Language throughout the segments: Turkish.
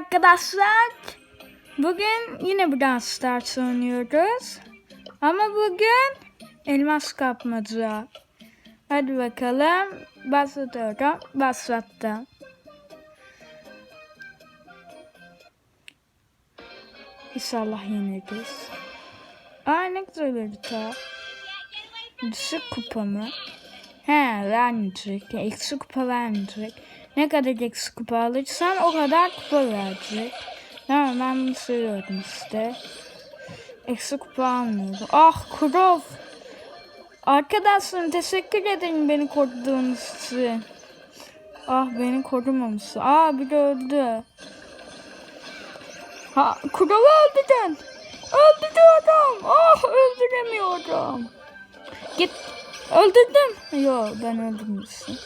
arkadaşlar. Bugün yine Brawl Stars oynuyoruz. Ama bugün elmas kapmaca. Hadi bakalım. Başlatıyorum. Başlattım. İnşallah yeneriz. Aa ne güzel harita. Düşük kupa mı? He vermeyecek. Eksi kupa vermeyecek. Ne kadar eksi kupa alırsan o kadar kupa verecek. Tamam ben bunu seviyorum işte. Eksi kupa almıyorum. Ah Kurov. Arkadaşlarım teşekkür ederim beni koruduğunuz için. Ah beni korumamışsın. Aa biri öldü. Ha Kurov'u öldürdün. Öldürüyorum. Ah öldüremiyorum. Git. Öldürdüm. Yo ben öldürmüşsün.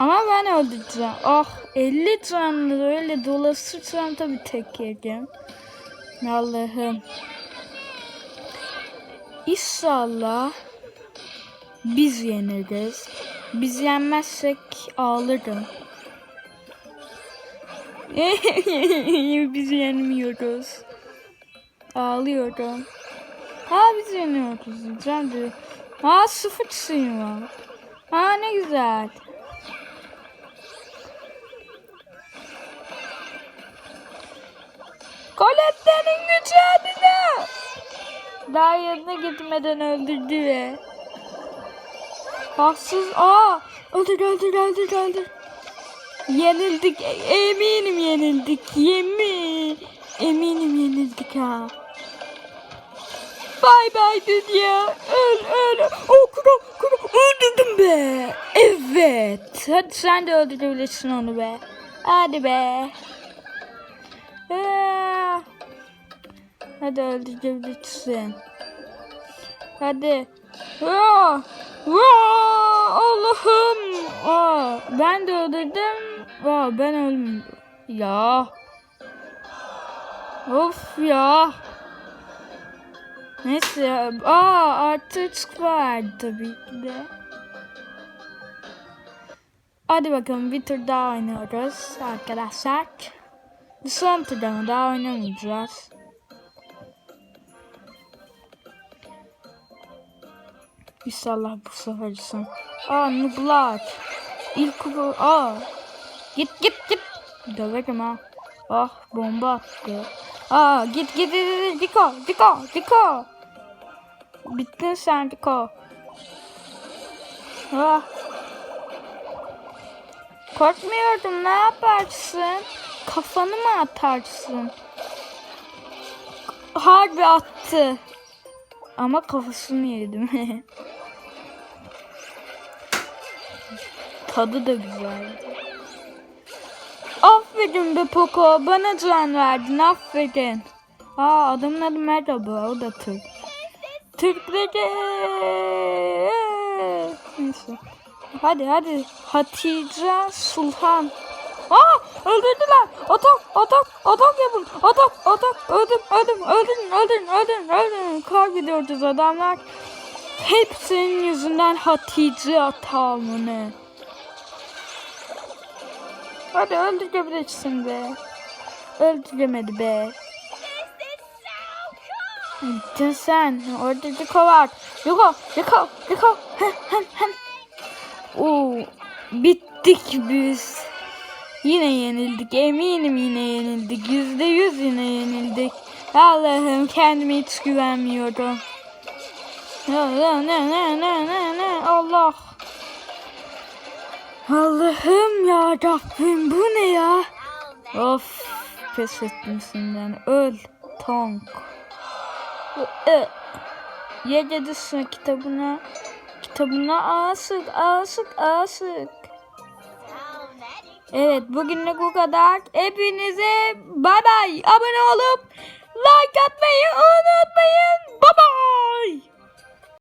Ama ben öldüreceğim. Ah 50 canlı öyle dolaşırsam tabii tek yerim. Allah'ım. İnşallah biz yeneriz. Biz yenmezsek ağlarım. biz yenmiyoruz. Ağlıyorum. Ha biz yeniyoruz diyeceğim de. Ha sıfır suyum var. Ha ne güzel. Colette'nin gücü adına. Daha yanına gitmeden öldürdü ve. Haksız. Aa, öldür öldür öldür öldür. Yenildik. E- Eminim yenildik. Yemin. Eminim yenildik ha. Bay bay dünya. Öl öl. Oh kuru kuru. Öldürdüm be. Evet. Hadi sen de öldürebilirsin onu be. Hadi be. Hadi öldürebilirsin. Hadi. Aa, aa, Allah'ım. Aa, ben de öldürdüm. Aa, ben ölmedim. Ya. Of ya. Neyse. Aa artık var tabii ki de. Hadi bakalım bir tur daha oynuyoruz arkadaşlar. Son turda daha oynamayacağız. İnşallah bu sefer son. Aa nublar. İlk bu. Aa. Git git git. Döverim ha. Ah bomba attı. Aa git git git. Diko Diko Diko. Bittin sen Diko. Ah. Korkmuyordum ne yaparsın? Kafanı mı atarsın? Harbi attı. Ama kafasını yedim. Tadı da güzeldi. Aferin be Poco. Bana can verdin. Aferin. Aa adamın adı merhaba. O da Türk. Türkleri. Neyse. Hadi hadi. Hatice Sulhan. Aa öldürdüler. Atak atak atak yapın. Atak atak. Öldüm öldüm öldüm öldüm öldüm öldüm. Kaybediyoruz adamlar. Hep senin yüzünden Hatice hata mı ne? Hadi öldürebilirsin be. Öldüremedi be. Gittin sen. Orada Diko var. Hem, hem, hem. Oo, bittik biz. Yine yenildik. Eminim yine yenildik. Yüzde yüz yine yenildik. Allah'ım kendime hiç güvenmiyorum. Ne ne ne ne ne ne Allah. Allah'ım ya Rabbim bu ne ya? Of pes ettim senden. Öl Tonk. Ö. Ye dedisine kitabına. Kitabına asık asık asık. Evet bugünlük bu kadar. Hepinize bay bay. Abone olup like atmayı unutmayın. Bye bye.